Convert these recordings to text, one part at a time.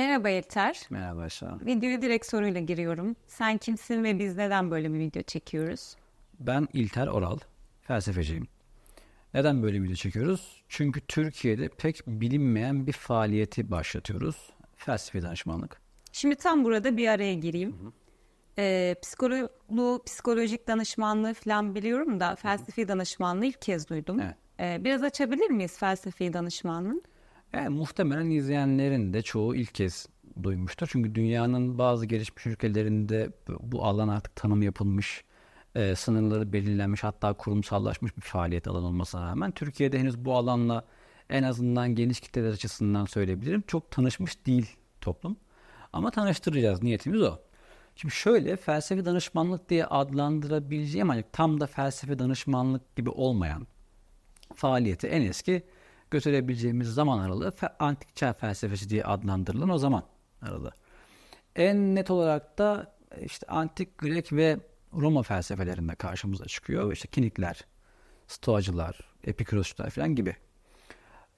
Merhaba Yeter. Merhaba Şah. Videoya direkt soruyla giriyorum. Sen kimsin ve biz neden böyle bir video çekiyoruz? Ben İlter Oral, felsefeciyim. Neden böyle video çekiyoruz? Çünkü Türkiye'de pek bilinmeyen bir faaliyeti başlatıyoruz. Felsefi danışmanlık. Şimdi tam burada bir araya gireyim. Ee, psikoloğu, psikolojik danışmanlığı falan biliyorum da felsefi danışmanlığı ilk kez duydum. Evet. Ee, biraz açabilir miyiz felsefi danışmanlığı? Yani muhtemelen izleyenlerin de çoğu ilk kez duymuştur. Çünkü dünyanın bazı gelişmiş ülkelerinde bu alan artık tanım yapılmış, e, sınırları belirlenmiş hatta kurumsallaşmış bir faaliyet alanı olmasına rağmen Türkiye'de henüz bu alanla en azından geniş kitleler açısından söyleyebilirim. Çok tanışmış değil toplum. Ama tanıştıracağız. Niyetimiz o. Şimdi şöyle felsefi danışmanlık diye adlandırabileceğim ancak tam da felsefe danışmanlık gibi olmayan faaliyeti en eski götürebileceğimiz zaman aralığı antik çağ felsefesi diye adlandırılan o zaman aralığı. En net olarak da işte antik Grek ve Roma felsefelerinde karşımıza çıkıyor. İşte Kinikler, Stoacılar, Epikurosçular falan gibi.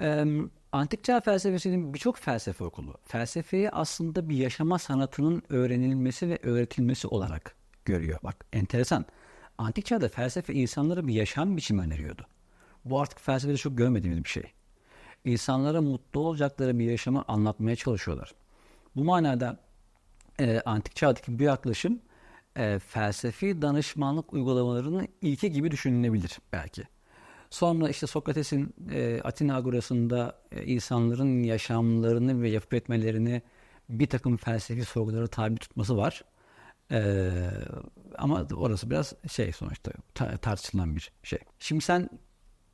Ee, antik çağ felsefesinin birçok felsefe okulu felsefeyi aslında bir yaşama sanatının öğrenilmesi ve öğretilmesi olarak görüyor. Bak enteresan. Antik çağda felsefe insanlara bir yaşam biçimi öneriyordu. Bu artık felsefede çok görmediğimiz bir şey. İnsanlara mutlu olacakları bir yaşamı anlatmaya çalışıyorlar. Bu manada e, antik çağdaki bu yaklaşım e, felsefi danışmanlık uygulamalarının ilki gibi düşünülebilir belki. Sonra işte Sokrates'in e, Atina Agorası'nda e, insanların yaşamlarını ve yapıp etmelerini bir takım felsefi sorgulara tabi tutması var. E, ama orası biraz şey sonuçta ta- tartışılan bir şey. Şimdi sen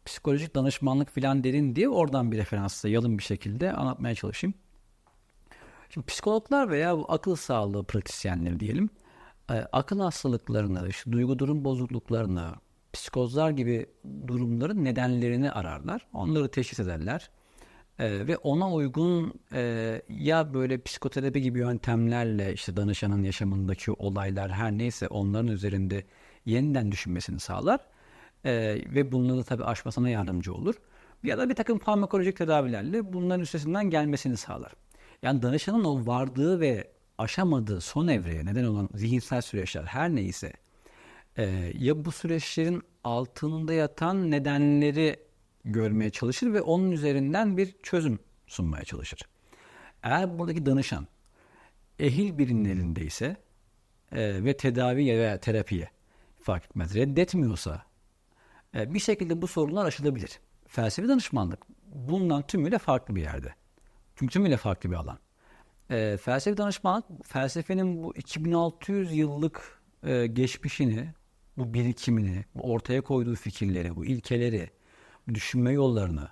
psikolojik danışmanlık filan dedin diye oradan bir referansla yalın bir şekilde anlatmaya çalışayım. Şimdi psikologlar veya akıl sağlığı pratisyenleri diyelim e, akıl hastalıklarını, işte duygu durum bozukluklarını, psikozlar gibi durumların nedenlerini ararlar. Onları teşhis ederler. E, ve ona uygun e, ya böyle psikoterapi gibi yöntemlerle işte danışanın yaşamındaki olaylar her neyse onların üzerinde yeniden düşünmesini sağlar. E, ve bunları tabii aşmasına yardımcı olur. Ya da bir takım farmakolojik tedavilerle bunların üstesinden gelmesini sağlar. Yani danışanın o vardığı ve aşamadığı son evreye neden olan zihinsel süreçler her neyse e, ya bu süreçlerin altında yatan nedenleri görmeye çalışır ve onun üzerinden bir çözüm sunmaya çalışır. Eğer buradaki danışan ehil birinin elindeyse e, ve tedaviye veya terapiye fark etmez reddetmiyorsa bir şekilde bu sorunlar aşılabilir. Felsefi danışmanlık bundan tümüyle farklı bir yerde. Çünkü tümüyle farklı bir alan. E, felsefi danışmanlık felsefenin bu 2600 yıllık e, geçmişini, bu birikimini, bu ortaya koyduğu fikirleri, bu ilkeleri, düşünme yollarını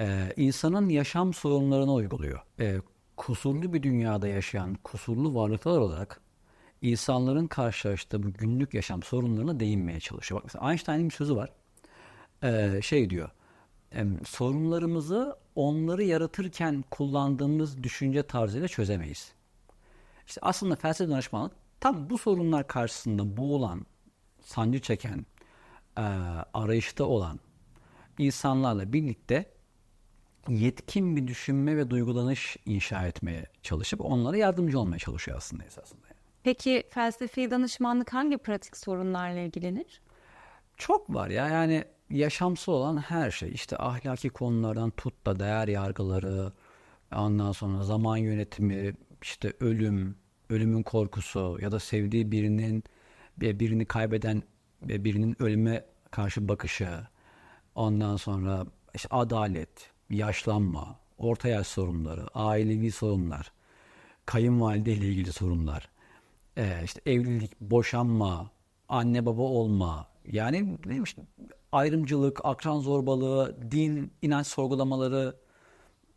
e, insanın yaşam sorunlarına uyguluyor. E, kusurlu bir dünyada yaşayan kusurlu varlıklar olarak insanların karşılaştığı bu günlük yaşam sorunlarına değinmeye çalışıyor. Bak mesela Einstein'ın bir sözü var. E, şey diyor, sorunlarımızı onları yaratırken kullandığımız düşünce tarzıyla çözemeyiz. İşte aslında felsefe danışmanlık tam bu sorunlar karşısında boğulan, sancı çeken, e, arayışta olan insanlarla birlikte yetkin bir düşünme ve duygulanış inşa etmeye çalışıp onlara yardımcı olmaya çalışıyor aslında esasında. yani. Peki felsefi danışmanlık hangi pratik sorunlarla ilgilenir? Çok var ya yani yaşamsal olan her şey işte ahlaki konulardan tut da değer yargıları ondan sonra zaman yönetimi işte ölüm ölümün korkusu ya da sevdiği birinin birini kaybeden ve birinin ölüme karşı bakışı ondan sonra işte adalet yaşlanma orta yaş sorunları ailevi sorunlar kayınvalide ile ilgili sorunlar ee, işte evlilik, boşanma, anne baba olma, yani ayrımcılık, akran zorbalığı, din, inanç sorgulamaları,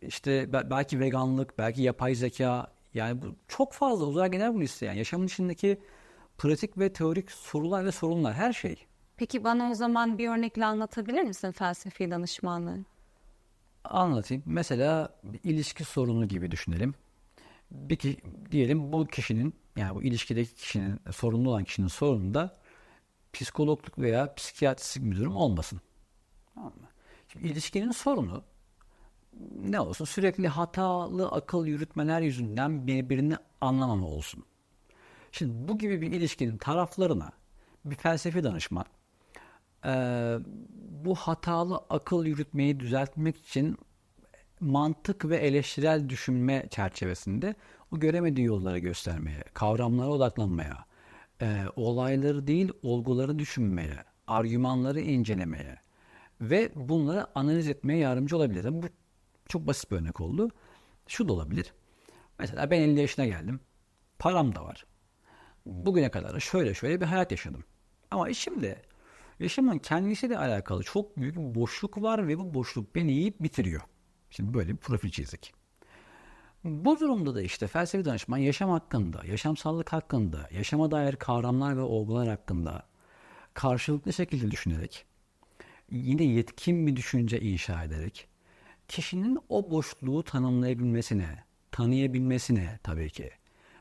işte be- belki veganlık, belki yapay zeka, yani bu çok fazla uzay genel bu liste yani yaşamın içindeki pratik ve teorik sorular ve sorunlar her şey. Peki bana o zaman bir örnekle anlatabilir misin felsefi danışmanlığı? Anlatayım. Mesela bir ilişki sorunu gibi düşünelim. Bir ki, diyelim bu kişinin yani bu ilişkideki kişinin sorunlu olan kişinin sorununda psikologluk veya psikiyatristik bir durum olmasın. Tamam mı? Şimdi ilişkinin sorunu ne olsun sürekli hatalı akıl yürütmeler yüzünden birbirini anlamama olsun. Şimdi bu gibi bir ilişkinin taraflarına bir felsefi danışman eee, bu hatalı akıl yürütmeyi düzeltmek için mantık ve eleştirel düşünme çerçevesinde o göremediği yolları göstermeye, kavramlara odaklanmaya, eee, olayları değil olguları düşünmeye, argümanları incelemeye ve bunları analiz etmeye yardımcı olabilir. Bu çok basit bir örnek oldu. Şu da olabilir. Mesela ben 50 yaşına geldim. Param da var. Bugüne kadar da şöyle şöyle bir hayat yaşadım. Ama şimdi yaşamın kendisiyle alakalı çok büyük bir boşluk var ve bu boşluk beni yiyip bitiriyor. Şimdi böyle bir profil çizdik. Bu durumda da işte felsefi danışman yaşam hakkında, yaşamsallık hakkında, yaşama dair kavramlar ve olgular hakkında karşılıklı şekilde düşünerek, yine yetkin bir düşünce inşa ederek, kişinin o boşluğu tanımlayabilmesine, tanıyabilmesine tabii ki,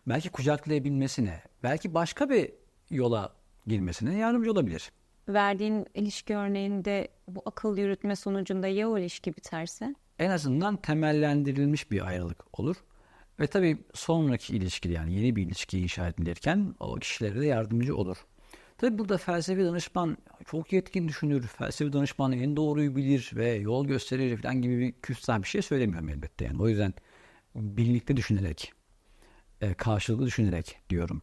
belki kucaklayabilmesine, belki başka bir yola girmesine yardımcı olabilir. Verdiğin ilişki örneğinde bu akıl yürütme sonucunda ya o ilişki biterse? En azından temellendirilmiş bir ayrılık olur. Ve tabii sonraki ilişki yani yeni bir ilişki inşa edilirken o kişilere de yardımcı olur. Tabii burada felsefi danışman çok yetkin düşünür, felsefi danışman en doğruyu bilir ve yol gösterir falan gibi bir küstah bir şey söylemiyorum elbette yani. O yüzden birlikte düşünerek, e, karşılıklı düşünerek diyorum.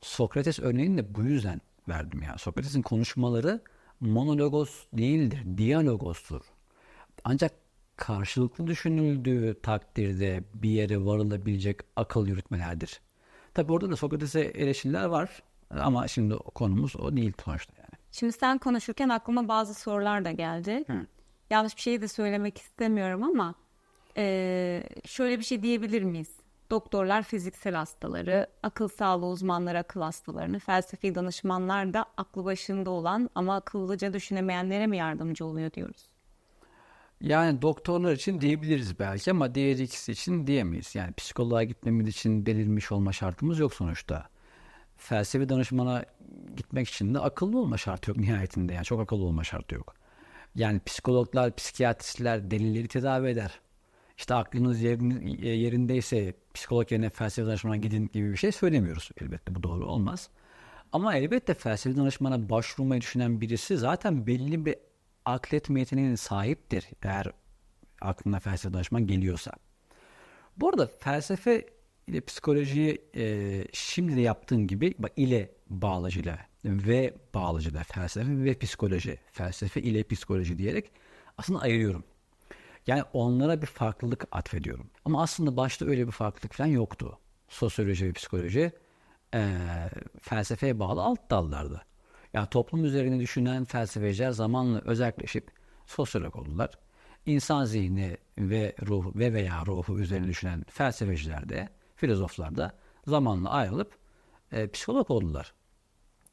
Sokrates örneğini de bu yüzden verdim ya. Sokrates'in konuşmaları monologos değildir, diyalogostur. Ancak karşılıklı düşünüldüğü takdirde bir yere varılabilecek akıl yürütmelerdir. Tabi orada da Sokrates'e eleştiriler var ama şimdi konumuz o değil sonuçta yani. Şimdi sen konuşurken aklıma bazı sorular da geldi. Yanlış bir şey de söylemek istemiyorum ama eee, şöyle bir şey diyebilir miyiz? Doktorlar fiziksel hastaları, akıl sağlığı uzmanları akıl hastalarını, felsefi danışmanlar da aklı başında olan ama akıllıca düşünemeyenlere mi yardımcı oluyor diyoruz? Yani doktorlar için diyebiliriz belki ama diğer ikisi için diyemeyiz. Yani psikoloğa gitmemiz için belirmiş olma şartımız yok sonuçta. Felsefi danışmana gitmek için de akıllı olma şartı yok nihayetinde. Yani çok akıllı olma şartı yok. Yani psikologlar, psikiyatristler delileri tedavi eder. İşte aklınız yerin- yerindeyse psikolog yerine felsefi danışmana gidin gibi bir şey söylemiyoruz. Elbette bu doğru olmaz. Ama elbette felsefi danışmana başvurmayı düşünen birisi zaten belli bir akletme yeteneğine sahiptir. Eğer aklına felsefe danışman geliyorsa. Bu arada felsefe ile psikolojiyi e, şimdi de yaptığın gibi ile bağlacıyla ve bağlacıyla felsefe ve psikoloji, felsefe ile psikoloji diyerek aslında ayırıyorum. Yani onlara bir farklılık atfediyorum. Ama aslında başta öyle bir farklılık falan yoktu. Sosyoloji ve psikoloji e, felsefeye bağlı alt dallardı. Yani toplum üzerine düşünen felsefeciler zamanla özelleşip sosyolog oldular. İnsan zihni ve ruhu ve veya ruhu üzerine düşünen felsefeciler de, filozoflar da zamanla ayrılıp e, psikolog oldular.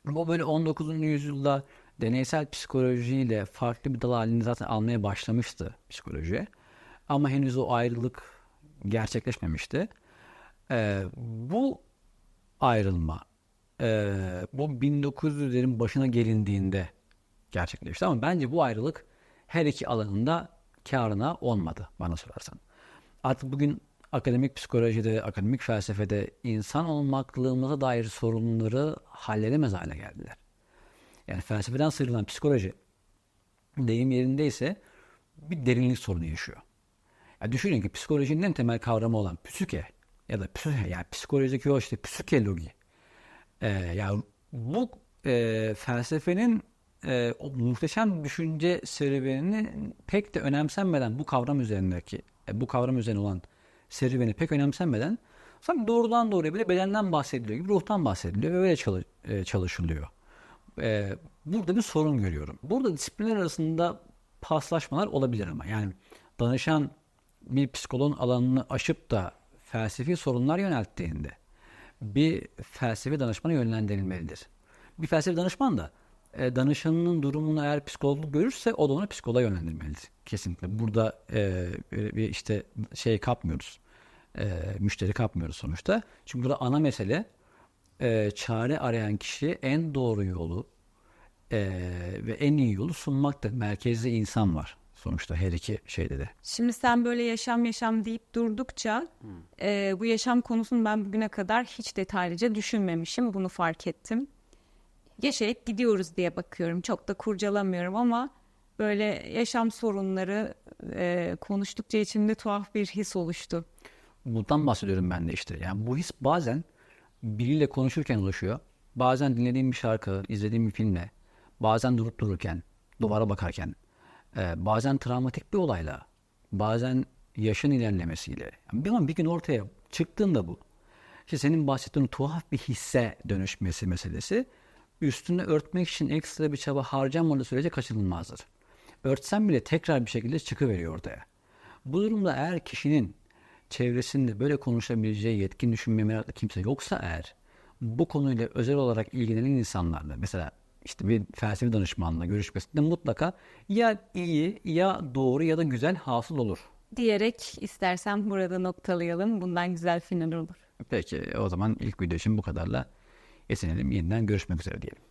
Bu böyle 19. yüzyılda deneysel psikolojiyle farklı bir dal halini zaten almaya başlamıştı psikoloji. Ama henüz o ayrılık gerçekleşmemişti. Ee, bu ayrılma e, bu 1900'lerin başına gelindiğinde gerçekleşti. Ama bence bu ayrılık her iki alanında karına olmadı bana sorarsan. Artık bugün akademik psikolojide, akademik felsefede insan olmaklığımıza dair sorunları halledemez hale geldiler. Yani felsefeden sıyrılan psikoloji deyim yerindeyse bir derinlik sorunu yaşıyor. Ya düşünün ki psikolojinin en temel kavramı olan psüke ya da psüke yani psikolojideki o işte psükelogi. Ee, ya bu e, felsefenin e, o muhteşem düşünce serüvenini pek de önemsenmeden bu kavram üzerindeki e, bu kavram üzerine olan serüveni pek önemsenmeden sanki doğrudan doğruya bile bedenden bahsediliyor gibi ruhtan bahsediliyor ve öyle çalı- e, çalışılıyor. E, burada bir sorun görüyorum. Burada disiplinler arasında paslaşmalar olabilir ama yani danışan bir psikoloğun alanını aşıp da felsefi sorunlar yönelttiğinde bir felsefi danışmana yönlendirilmelidir. Bir felsefi danışman da e, danışanının durumunu eğer psikologluk görürse o da onu psikoloğa yönlendirmelidir. Kesinlikle. Burada e, bir işte şey kapmıyoruz. E, müşteri kapmıyoruz sonuçta. Çünkü burada ana mesele e, çare arayan kişiye en doğru yolu e, ve en iyi yolu sunmaktır. Merkezde insan var sonuçta her iki şeyde de. Şimdi sen böyle yaşam yaşam deyip durdukça e, bu yaşam konusunu ben bugüne kadar hiç detaylıca düşünmemişim. Bunu fark ettim. Yaşayıp gidiyoruz diye bakıyorum. Çok da kurcalamıyorum ama böyle yaşam sorunları e, konuştukça içimde tuhaf bir his oluştu. Bundan bahsediyorum ben de işte. Yani bu his bazen biriyle konuşurken oluşuyor. Bazen dinlediğim bir şarkı, izlediğim bir filmle, bazen durup dururken, duvara bakarken, e, bazen travmatik bir olayla, bazen yaşın ilerlemesiyle. Bir an bir gün ortaya çıktığında bu. İşte senin bahsettiğin tuhaf bir hisse dönüşmesi meselesi üstünü örtmek için ekstra bir çaba harcanmadığı sürece kaçınılmazdır. Örtsen bile tekrar bir şekilde çıkıveriyor ortaya. Bu durumda eğer kişinin çevresinde böyle konuşabileceği yetkin düşünmeye meraklı kimse yoksa eğer bu konuyla özel olarak ilgilenen insanlarla mesela işte bir felsefi danışmanla görüşmesinde mutlaka ya iyi ya doğru ya da güzel hasıl olur. Diyerek istersen burada noktalayalım. Bundan güzel final olur. Peki o zaman ilk video için bu kadarla yetinelim. Yeniden görüşmek üzere diyelim.